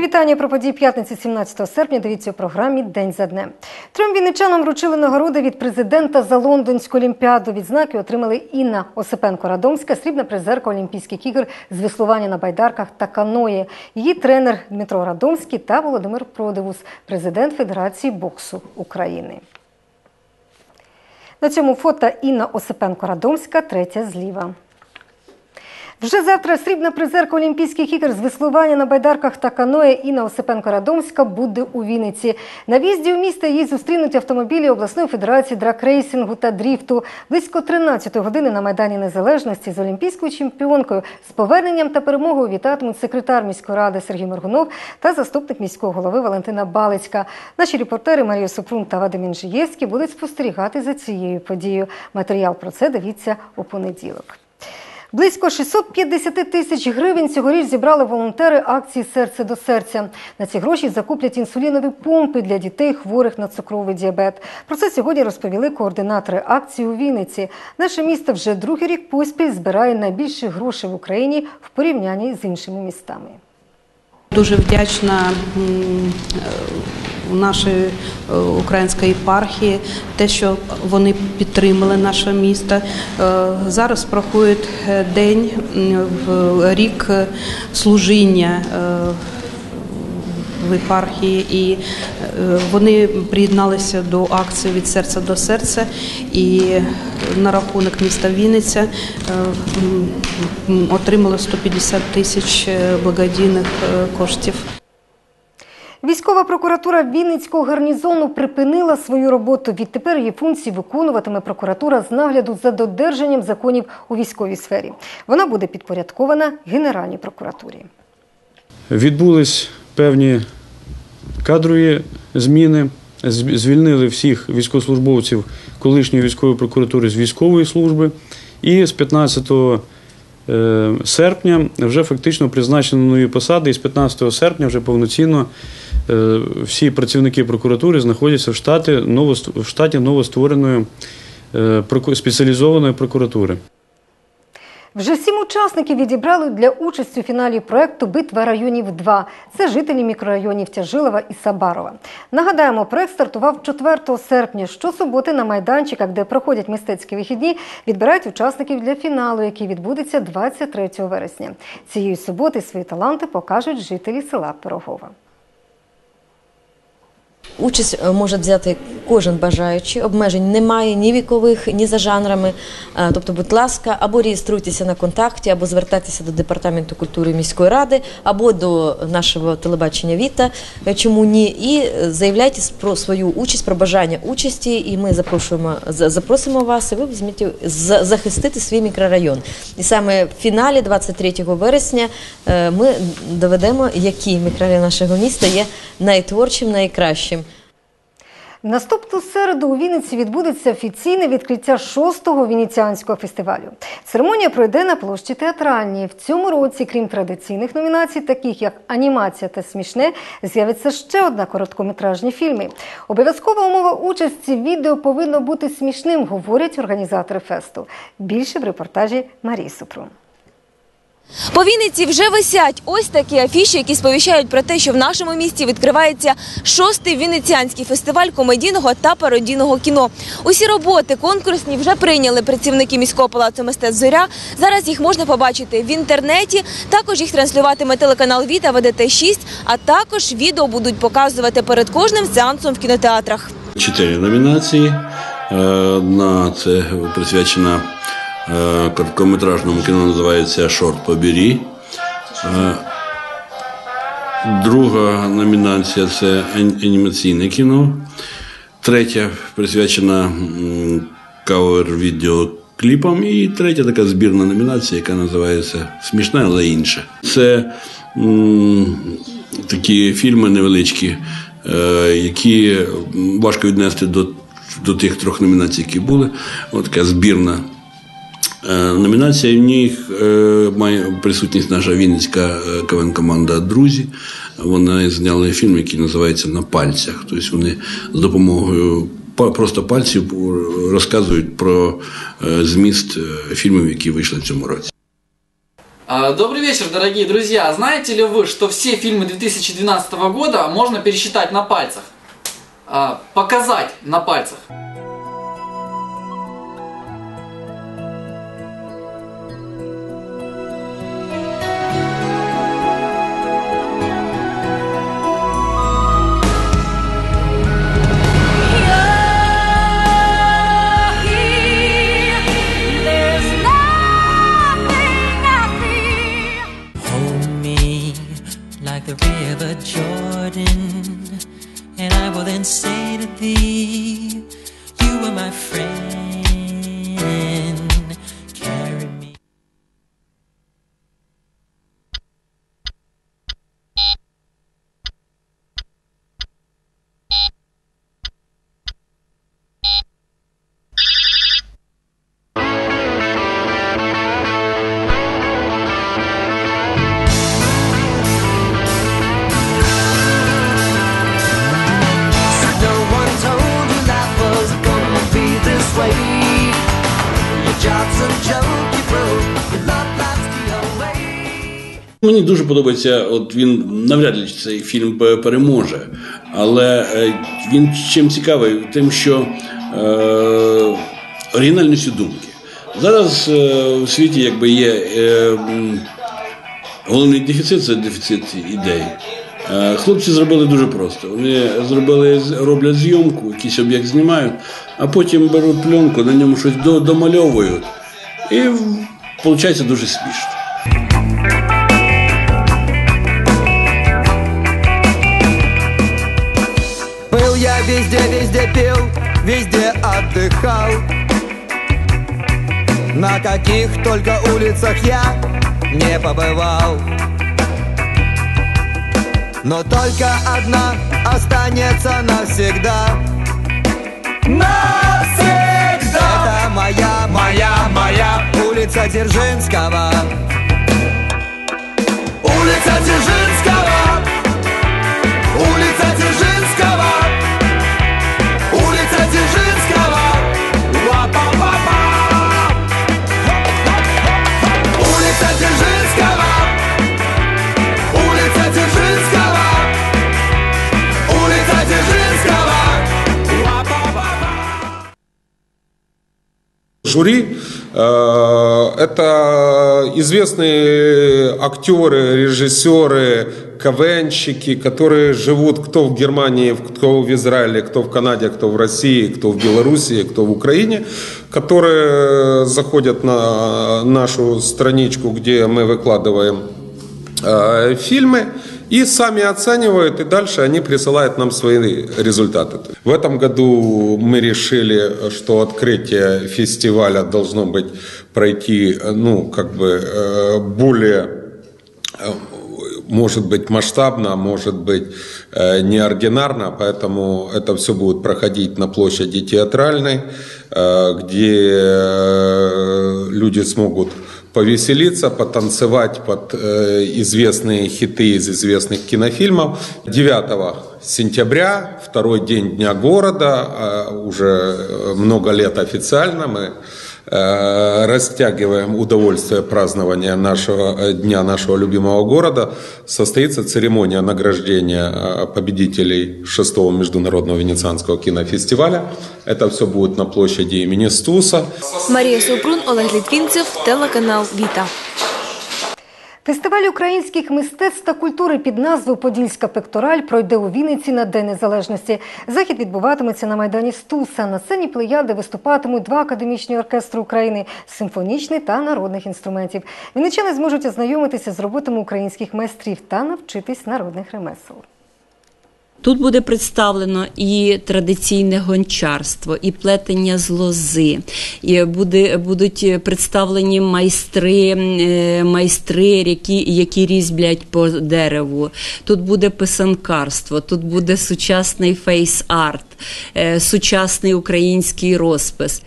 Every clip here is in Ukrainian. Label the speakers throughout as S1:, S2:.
S1: Вітання про події п'ятниці 17 серпня. Дивіться у програмі День за днем. Трьом вінничанам вручили нагороди від президента за Лондонську олімпіаду. Відзнаки отримали Інна Осипенко Радомська, срібна призерка Олімпійських ігор з веслування на байдарках та каної. Її тренер Дмитро Радомський та Володимир Продивус, президент Федерації боксу України. На цьому фото Інна Осипенко Радомська, третя зліва. Вже завтра срібна призерка Олімпійських ігор з веслування на байдарках та каное Інна Осипенко-Радомська буде у Вінниці. На в'їзді у місто її зустрінуть автомобілі обласної федерації дракрейсингу та дріфту. Близько 13 години на Майдані Незалежності з олімпійською чемпіонкою з поверненням та перемогою вітатимуть секретар міської ради Сергій Моргунов та заступник міського голови Валентина Балицька. Наші репортери Марія Супрун та Вадим Інжиєвський будуть спостерігати за цією подією. Матеріал про це дивіться у понеділок. Близько 650 тисяч гривень цьогоріч зібрали волонтери акції Серце до серця. На ці гроші закуплять інсулінові помпи для дітей, хворих на цукровий діабет. Про це сьогодні розповіли координатори акції у Вінниці. Наше місто вже другий рік поспіль збирає найбільше грошей в Україні в порівнянні з іншими містами.
S2: Дуже вдячна е, нашої е, української єпархії, те, що вони підтримали наше місто. Е, Зараз проходить е, день в рік служіння. В єпархії, і вони приєдналися до акції від серця до серця. І на рахунок міста Вінниця отримали 150 тисяч благодійних коштів.
S1: Військова прокуратура Вінницького гарнізону припинила свою роботу. Відтепер її функції виконуватиме прокуратура з нагляду за додержанням законів у військовій сфері. Вона буде підпорядкована Генеральній прокуратурі.
S3: Відбулись певні кадрові зміни. Звільнили всіх військовослужбовців колишньої військової прокуратури з військової служби. І з 15 е, серпня вже фактично призначено нові посади. І з 15 серпня вже повноцінно всі працівники прокуратури знаходяться в штаті, новост- в штаті новоствореної е, спеціалізованої прокуратури.
S1: Вже сім учасників відібрали для участі у фіналі проекту Битва районів 2 Це жителі мікрорайонів Тяжилова і Сабарова. Нагадаємо, проект стартував 4 серпня. Щосуботи на майданчиках, де проходять мистецькі вихідні, відбирають учасників для фіналу, який відбудеться 23 вересня. Цієї суботи свої таланти покажуть жителі села Пирогова.
S4: Участь е, може взяти кожен бажаючий. Обмежень немає ні вікових, ні за жанрами. Е, Тобто, будь ласка, або реєструйтеся на контакті, або звертайтеся до департаменту культури міської ради, або до нашого телебачення Віта. е, Чому ні? І заявляйте про свою участь, про бажання участі. І ми запрошуємо запросимо вас, і ви візьмете захистити свій мікрорайон. І саме в фіналі 23 вересня ми доведемо, який мікрорайон нашого міста є найтворчим, найкращим.
S1: Наступну середу у Вінниці відбудеться офіційне відкриття шостого венеціанського фестивалю. Церемонія пройде на площі театральній. В цьому році, крім традиційних номінацій, таких як анімація та смішне, з'явиться ще одна короткометражні фільми. Обов'язкова умова участі відео повинно бути смішним, говорять організатори фесту. Більше в репортажі Марії Супрун.
S5: По Вінниці вже висять ось такі афіші, які сповіщають про те, що в нашому місті відкривається шостий вінниціанський фестиваль комедійного та пародійного кіно. Усі роботи конкурсні вже прийняли працівники міського палацу мистецтв Зоря. Зараз їх можна побачити в інтернеті. Також їх транслюватиме телеканал Віта ВДТ 6 а також відео будуть показувати перед кожним сеансом в кінотеатрах.
S6: Чотири номінації. Е, Одна це присвячена короткометражному кіно, називається Шорт побірі. Е, Друга номінація це анімаційне кіно. Третя присвячена кавер-відеокліпам. І третя така збірна номінація, яка називається Смішна, але інша. Це м, такі фільми невеличкі, е, які важко віднести до, до тих трьох номінацій, які були. От така збірна Е, Номінація в них е, має присутність наша Вінницька е, КВН-команда Друзі. Вони зняли фільм, який називається На пальцях. Тобто вони з допомогою па- просто пальців розказують про е, зміст е, фільмів, які вийшли в цьому році.
S7: А, Добрый вечер, дорогие друзья. Знаете ли вы, что все фильмы 2012 года можно пересчитать на пальцах? А, Показать на пальцах.
S8: The river Jordan, and I will then say to thee, You are my friend.
S6: Мені дуже подобається, от він навряд ли цей фільм переможе. Але е, він чим цікавий, тим, що е, оригінальністю думки. Зараз е, у світі якби є е, головний дефіцит це дефіцит ідей. Е, Хлопці зробили дуже просто. Вони зробили, роблять зйомку, якийсь об'єкт знімають, а потім беруть пленку, на ньому щось до- домальовують. І виходить дуже смішно.
S9: Везде, везде пил, везде отдыхал. На каких только улицах я не побывал. Но только одна останется навсегда. Навсегда! Это моя, моя, моя улица Дзержинского. Улица Дзержинского
S10: Жюри. Э, это известные актеры, режиссеры, КВНщики, которые живут кто в Германии, кто в Израиле, кто в Канаде, кто в России, кто в Белоруссии, кто в Украине, которые заходят на нашу страничку, где мы выкладываем э, фильмы и сами оценивают, и дальше они присылают нам свои результаты. В этом году мы решили, что открытие фестиваля должно быть пройти, ну, как бы э, более э, может быть масштабно, может быть э, неординарно, поэтому это все будет проходить на площади театральной, где люди смогут повеселиться, потанцевать под э, известные хиты из известных кинофильмов. 9 сентября, второй день Дня города, э, уже много лет официально мы растягиваем удовольствие празднования нашего э, дня нашего любимого города, состоится церемония награждения э, победителей шестого международного венецианского кинофестиваля. Это все будет на площади имени Стуса.
S5: Марія Супрун, Олег Літвінцев, телеканал Віта.
S1: Фестиваль українських мистецтв та культури під назвою Подільська пектораль пройде у Вінниці на День Незалежності. Захід відбуватиметься на майдані Стуса. На сцені плеяди виступатимуть два академічні оркестри України симфонічний та народних інструментів. Вінничани зможуть ознайомитися з роботами українських майстрів та навчитись народних ремесел.
S11: Тут буде представлено і традиційне гончарство, і плетення з лози, і буде, будуть представлені майстри, е, майстри які, які різблять по дереву. Тут буде писанкарство, тут буде сучасний фейс-арт, е, сучасний український розпис.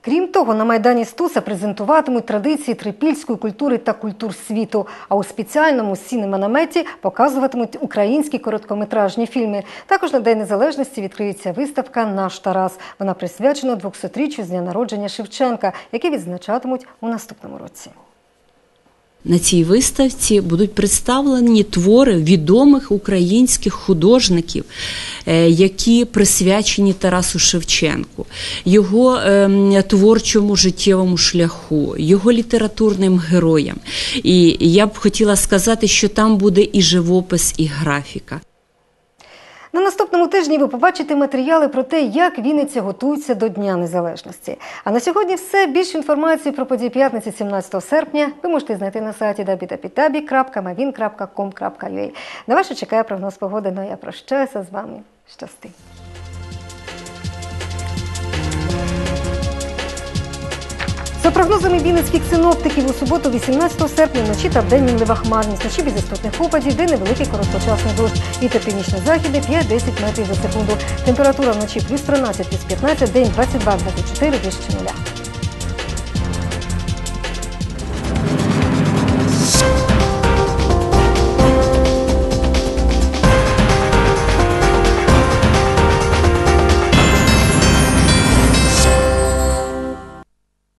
S1: Крім того, на майдані Стуса презентуватимуть традиції трипільської культури та культур світу. А у спеціальному сінеманаметі показуватимуть українські короткометражні фільми. Також на День Незалежності відкриється виставка Наш Тарас. Вона присвячена 200-річчю з дня народження Шевченка, який відзначатимуть у наступному році.
S11: На цій виставці будуть представлені твори відомих українських художників, е, які присвячені Тарасу Шевченку, його ем, творчому життєвому шляху, його літературним героям. І я б хотіла сказати, що там буде і живопис, і графіка.
S1: На наступному тижні ви побачите матеріали про те, як Вінниця готується до Дня Незалежності. А на сьогодні все. Більше інформації про події п'ятниці 17 серпня ви можете знайти на сайті www.mavin.com.ua. На вас чекає прогноз погоди, ну а я прощаюся з вами. Щасти! Прогнозами вінницьких синоптиків у суботу, 18 серпня, вночі та вдень мінлива хмарність, вночі без істотних опадів, де невеликий короткочасний дощ. Вітер північно-західний 5-10 метрів за секунду. Температура вночі плюс 13, плюс 15, день 22-24, вище нуля.